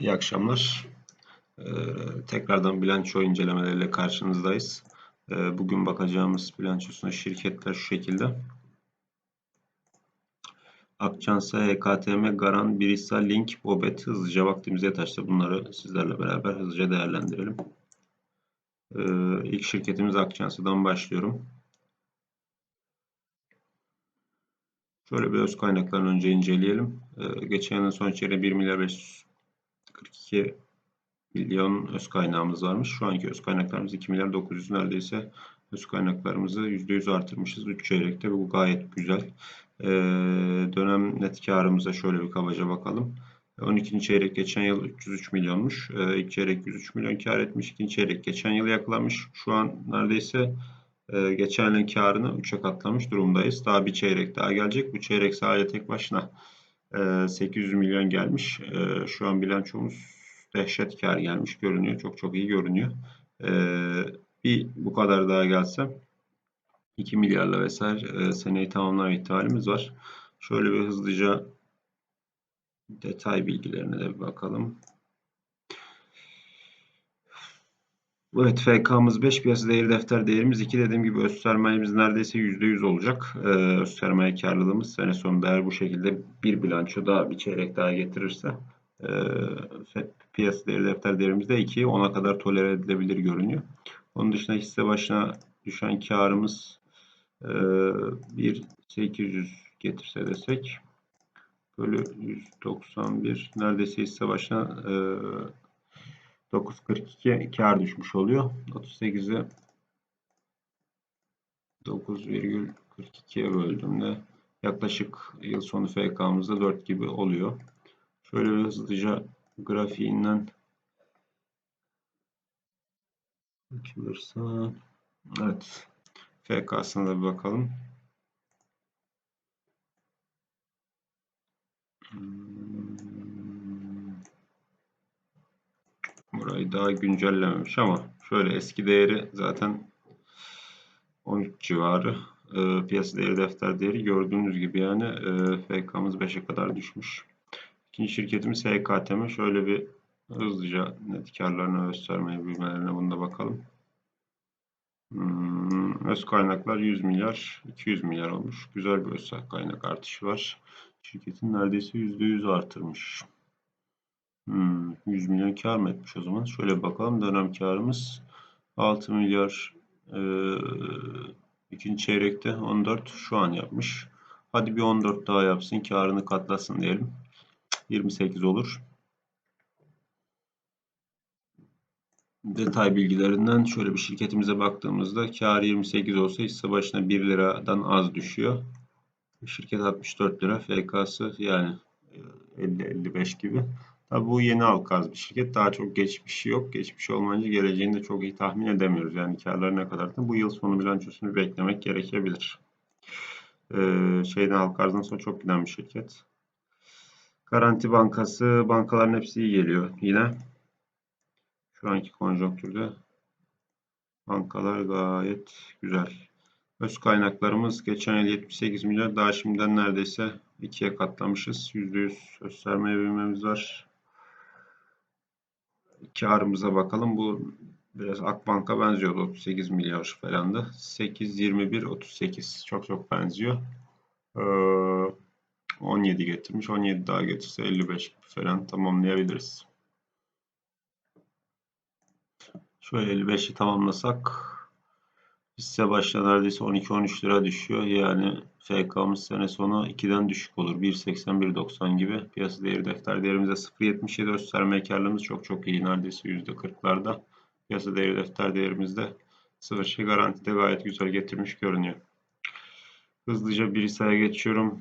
İyi akşamlar. Ee, tekrardan bilanço incelemeleriyle karşınızdayız. Ee, bugün bakacağımız bilançosuna şirketler şu şekilde. Akçansa, HKTM, Garan, Birisa, Link, Bobet hızlıca vaktimize taştı. Bunları sizlerle beraber hızlıca değerlendirelim. Ee, ilk şirketimiz Akçansa'dan başlıyorum. Şöyle bir öz kaynaklarını önce inceleyelim. Ee, geçen yılın son çeyreği 1 milyar 542 milyon öz kaynağımız varmış. Şu anki öz kaynaklarımız 2 milyar 900 neredeyse öz kaynaklarımızı %100 artırmışız 3 çeyrekte. Bu gayet güzel. Ee, dönem net karımıza şöyle bir kabaca bakalım. 12. çeyrek geçen yıl 303 milyonmuş. Ee, ilk çeyrek 103 milyon kar etmiş. İkinci çeyrek geçen yıl yakalamış. Şu an neredeyse e, geçen yılın karını 3'e katlamış durumdayız. Daha bir çeyrek daha gelecek. Bu çeyrek sadece tek başına 800 milyon gelmiş. Şu an bilançomuz dehşet kar gelmiş görünüyor. Çok çok iyi görünüyor. Bir bu kadar daha gelse 2 milyarla vesaire seneyi tamamlama ihtimalimiz var. Şöyle bir hızlıca detay bilgilerine de bir bakalım. Evet FK'mız 5 piyasa değeri defter değerimiz 2 dediğim gibi öz sermayemiz neredeyse %100 olacak. Ee, öz sermaye karlılığımız sene sonunda eğer bu şekilde bir bilanço daha bir çeyrek daha getirirse e, piyasa değeri defter değerimiz de 2'ye 10'a kadar tolere edilebilir görünüyor. Onun dışında hisse başına düşen karımız e, 1.800 getirse desek bölü 191 neredeyse hisse başına e, 9.42 kar düşmüş oluyor. 38'i 9,42'ye böldüğümde yaklaşık yıl sonu FK'mızda 4 gibi oluyor. Şöyle bir hızlıca grafiğinden bakılırsa evet FK'sına da bir bakalım. Burayı daha güncellememiş ama şöyle eski değeri zaten 13 civarı. E, piyasa değeri defter değeri gördüğünüz gibi yani e, FK'mız 5'e kadar düşmüş. İkinci şirketimiz HKTM. Şöyle bir hızlıca net karlarını göstermeye büyümelerine bunda bakalım. Hmm, öz kaynaklar 100 milyar, 200 milyar olmuş. Güzel bir öz kaynak artışı var. Şirketin neredeyse %100 artırmış. Hmm, 100 milyon kar mı etmiş o zaman? Şöyle bakalım. Dönem karımız 6 milyar e, ikinci çeyrekte 14 şu an yapmış. Hadi bir 14 daha yapsın. Karını katlasın diyelim. 28 olur. Detay bilgilerinden şöyle bir şirketimize baktığımızda kar 28 olsa hisse başına 1 liradan az düşüyor. Şirket 64 lira. FK'sı yani 50-55 gibi. Tabi bu yeni halka bir şirket. Daha çok geçmişi yok. Geçmiş olmayınca geleceğini de çok iyi tahmin edemiyoruz. Yani karları ne kadar da bu yıl sonu bilançosunu beklemek gerekebilir. Ee, şeyden halka arzdan sonra çok giden bir şirket. Garanti Bankası, bankaların hepsi iyi geliyor yine. Şu anki konjonktürde bankalar gayet güzel. Öz kaynaklarımız geçen yıl 78 milyar. Daha şimdiden neredeyse ikiye katlamışız. %100 öz sermaye büyümemiz var. Karımıza bakalım. Bu biraz Akbank'a benziyordu. 38 milyar falandı. 8, 21, 38. Çok çok benziyor. Ee, 17 getirmiş. 17 daha getirse 55 gibi falan tamamlayabiliriz. Şöyle 55'i tamamlasak hisse başına neredeyse 12-13 lira düşüyor. Yani FK'mız sene sonu 2'den düşük olur. 1.80-1.90 gibi. Piyasa değeri defter değerimizde 0.77 öz sermaye karlılığımız çok çok iyi. Neredeyse %40'larda. Piyasa değeri defter değerimizde 0 şey garantide gayet güzel getirmiş görünüyor. Hızlıca bir sayı geçiyorum.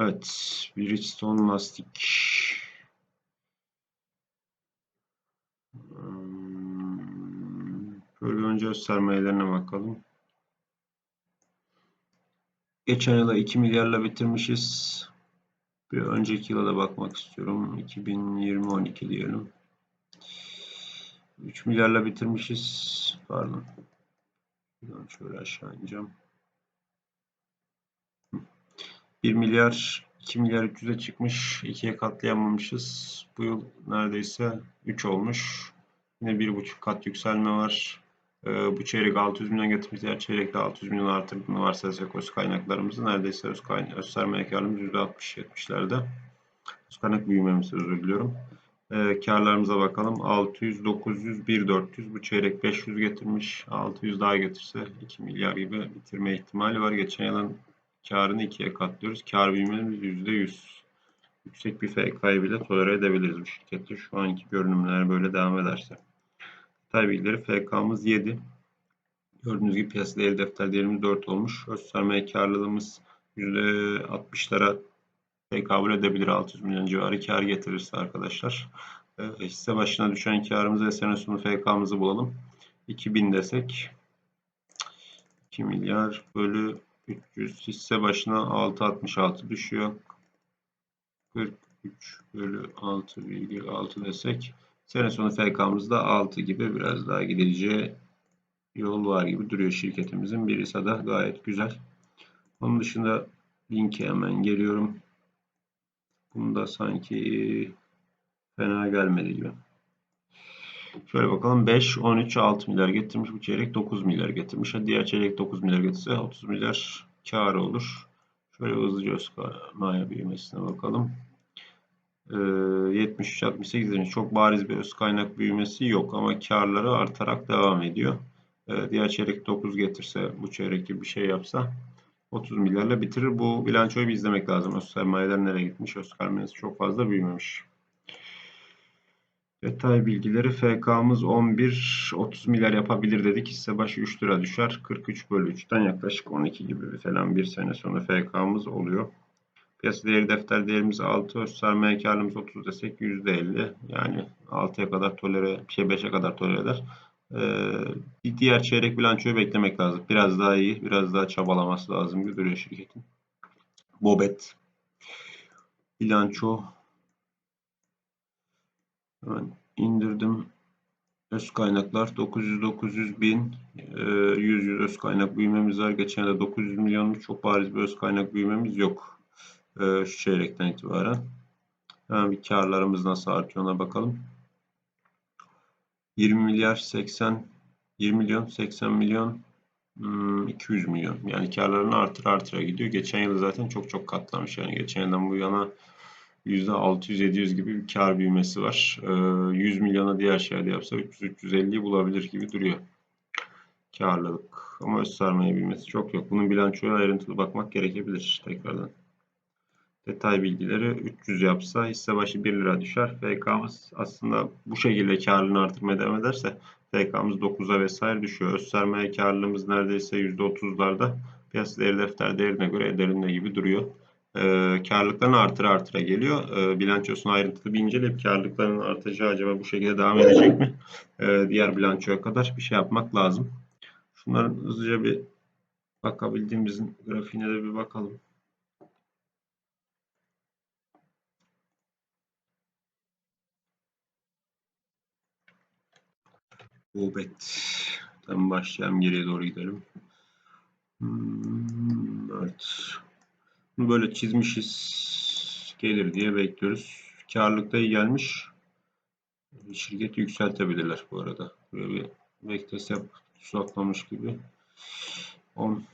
Evet. Bridgestone lastik. Böyle önce öz sermayelerine bakalım. Geçen yıla 2 milyarla bitirmişiz. Bir önceki yıla da bakmak istiyorum. 2020-12 diyelim. 3 milyarla bitirmişiz. Pardon. Şöyle aşağı ineceğim. 1 milyar 2 milyar 300'e çıkmış. 2'ye katlayamamışız. Bu yıl neredeyse 3 olmuş. Yine 1,5 kat yükselme var. Ee, bu çeyrek 600 milyon getirmiş. Diğer çeyrekte 600 milyon artırdığını varsayarsak öz kaynaklarımızı neredeyse öz, kaynak, öz sermaye karlılığımız %60-70'lerde. Öz kaynak büyümemizi özür diliyorum. Ee, karlarımıza bakalım. 600, 900, 1, 400. Bu çeyrek 500 getirmiş. 600 daha getirse 2 milyar gibi bitirme ihtimali var. Geçen yılın karını ikiye katlıyoruz. Kar büyümemiz %100. Yüksek bir FK'yı bile tolere edebiliriz bu şirkette. Şu anki görünümler böyle devam ederse. Detay bilgileri FK'mız 7. Gördüğünüz gibi piyasa değeri defter değerimiz 4 olmuş. Öz sermaye karlılığımız %60'lara tekabül edebilir 600 milyon civarı kar getirirse arkadaşlar. E, hisse başına düşen karımızı ve sene sonu FK'mızı bulalım. 2000 desek 2 milyar bölü 300 hisse başına 6.66 düşüyor. 43 bölü 6,6 desek sene sonu FK'mızda 6 gibi biraz daha gideceği yol var gibi duruyor şirketimizin. Bir ise da gayet güzel. Onun dışında linke hemen geliyorum. Bunda sanki fena gelmedi gibi. Şöyle bakalım 5, 13, 6 milyar getirmiş bu çeyrek 9 milyar getirmiş. Diğer çeyrek 9 milyar getirse 30 milyar kar olur. Şöyle hızlıca Özkaya büyümesine bakalım. Ee, 73-68 çok bariz bir öz kaynak büyümesi yok ama karları artarak devam ediyor. Ee, diğer çeyrek 9 getirse bu çeyrek bir şey yapsa 30 milyarla bitirir. Bu bilançoyu bir izlemek lazım. Öz sermayeler nereye gitmiş? Öz sermayesi çok fazla büyümemiş. Detay bilgileri FK'mız 11 30 milyar yapabilir dedik. Hisse başı 3 lira düşer. 43 bölü 3'ten yaklaşık 12 gibi falan bir sene sonra FK'mız oluyor. Piyasa değeri defter değerimiz 6. Öz sermaye karlılığımız 30 desek %50. Yani 6'ya kadar tolere, şey 5'e kadar tolere eder. Ee, diğer çeyrek bilançoyu beklemek lazım. Biraz daha iyi, biraz daha çabalaması lazım gibi duruyor şirketin. Bobet. Bilanço. Hemen indirdim. Öz kaynaklar 900 900 bin 100 100 öz kaynak büyümemiz var. Geçen de 900 milyon çok bariz bir öz kaynak büyümemiz yok. Ee, şu çeyrekten itibaren. Hemen bir karlarımız nasıl artıyor ona bakalım. 20 milyar 80 20 milyon 80 milyon 200 hmm, milyon. Yani karlarını artır artıra gidiyor. Geçen yıl zaten çok çok katlamış. Yani geçen yıldan bu yana %600-700 gibi bir kar büyümesi var. 100 ee, milyona diğer şeyde yapsa 300-350'yi bulabilir gibi duruyor. Karlılık. Ama öz sermaye büyümesi çok yok. Bunun bilançoya ayrıntılı bakmak gerekebilir tekrardan. Detay bilgileri 300 yapsa hisse başı 1 lira düşer. FK'mız aslında bu şekilde karlılığını artırmaya devam ederse FK'mız 9'a vesaire düşüyor. Öz sermaye karlılığımız neredeyse %30'larda. Piyasa değeri defter değerine göre ederinde gibi duruyor. Ee, karlılıklarını artıra artıra geliyor. Ee, bilançosunu ayrıntılı bir inceleyip karlılıklarının artacağı acaba bu şekilde devam edecek mi? Ee, diğer bilançoya kadar bir şey yapmak lazım. Şunların hızlıca bir bakabildiğimizin grafiğine de bir bakalım. Bobet'ten başlayalım. Geriye doğru gidelim. Hmm, evet. Böyle çizmişiz. Gelir diye bekliyoruz. Karlılıkta iyi gelmiş. Şirketi yükseltebilirler bu arada. Böyle bir beklese susaklamış gibi. 10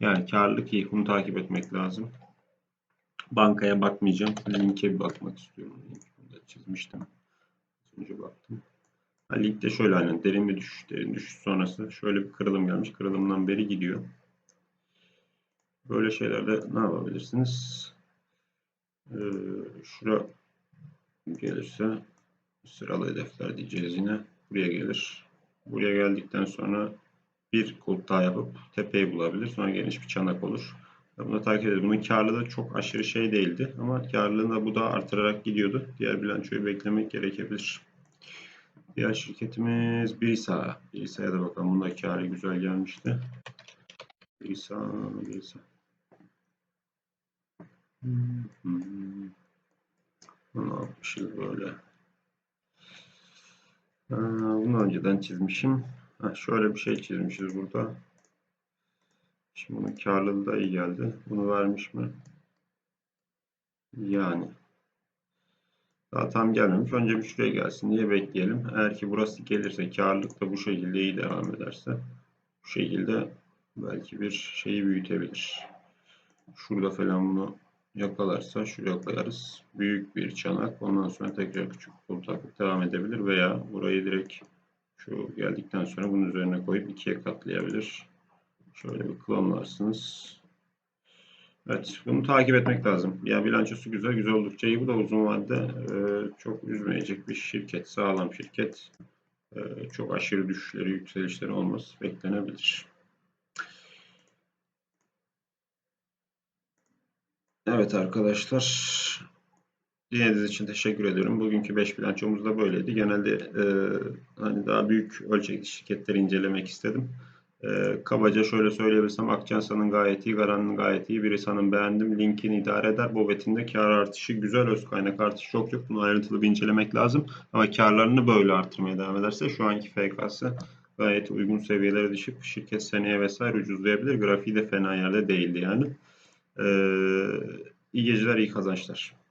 yani karlılık iyi. Bunu takip etmek lazım. Bankaya bakmayacağım. Linke bir bakmak istiyorum. Burada çizmiştim. önce baktım. Ha, linkte şöyle aynen derin bir düşüş, derin düşüş sonrası şöyle bir kırılım gelmiş. Kırılımdan beri gidiyor. Böyle şeylerde ne yapabilirsiniz? Ee, şura gelirse sıralı hedefler diyeceğiz yine. Buraya gelir. Buraya geldikten sonra bir kulp daha yapıp tepeyi bulabilir. Sonra geniş bir çanak olur. Bunu takip edelim. Bunun karlılığı çok aşırı şey değildi. Ama karlılığında bu da artırarak gidiyordu. Diğer bilançoyu beklemek gerekebilir. Diğer şirketimiz Birisa. Birisa'ya da bakalım. Bunda karı güzel gelmişti. Birisa, Birisa. Hmm. Ne yapmışız böyle? Ha, bunu önceden çizmişim. Ha, şöyle bir şey çizmişiz burada. Şimdi bunun karlılığı da iyi geldi. Bunu vermiş mi? Yani daha tam gelmemiş. Önce bir şuraya gelsin diye bekleyelim. Eğer ki burası gelirse karlılık da bu şekilde iyi devam ederse bu şekilde belki bir şeyi büyütebilir. Şurada falan bunu yakalarsa şuraya koyarız. Büyük bir çanak. Ondan sonra tekrar küçük kol takıp devam edebilir veya burayı direkt şu geldikten sonra bunun üzerine koyup ikiye katlayabilir. Şöyle bir klonlarsınız. Evet, bunu takip etmek lazım. Ya bilançosu güzel, güzel oldukça iyi. Bu da uzun vadede e, çok üzmeyecek bir şirket, sağlam şirket. E, çok aşırı düşüşleri, yükselişleri olmaz, beklenebilir. Evet arkadaşlar, dinlediğiniz için teşekkür ediyorum. Bugünkü 5 bilançomuz da böyleydi. Genelde e, hani daha büyük ölçekli şirketleri incelemek istedim. E, kabaca şöyle söyleyebilirsem Akçansa'nın gayet iyi, Garan'ın gayet iyi, Birisan'ın beğendim, Link'in idare eder, Bobet'in de kar artışı güzel, öz kaynak artışı çok yok. Bunu ayrıntılı bir incelemek lazım. Ama karlarını böyle artırmaya devam ederse şu anki FK'sı gayet uygun seviyelere düşüp şirket seneye vesaire ucuzlayabilir. Grafiği de fena yerde değildi yani. Ee, iyi geceler, iyi kazançlar.